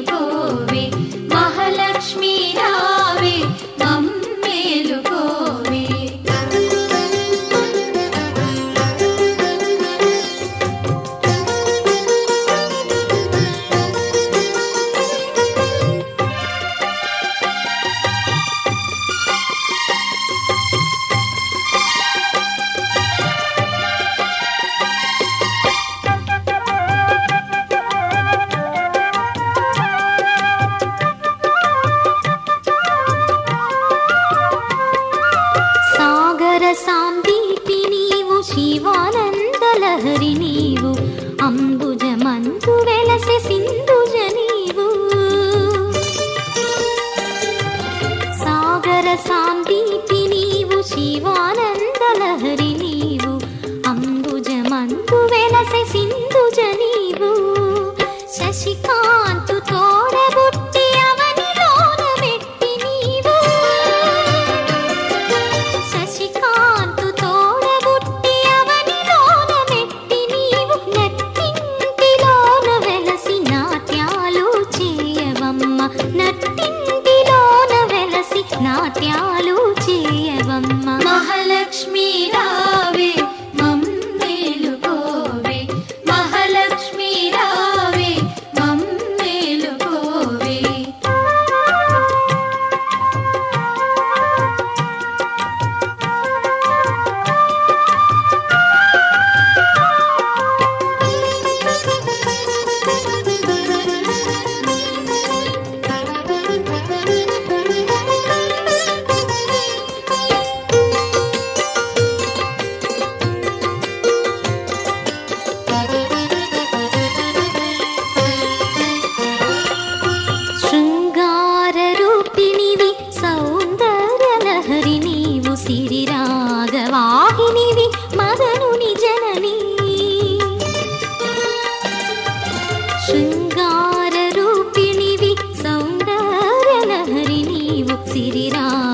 to. రసాం Deepi నీవు శివానందలహరి నీవు అంబుజ month వెలసి సింధుజ నీవు. సాగర సాం దీపి నీవు శివానంద गिरिरा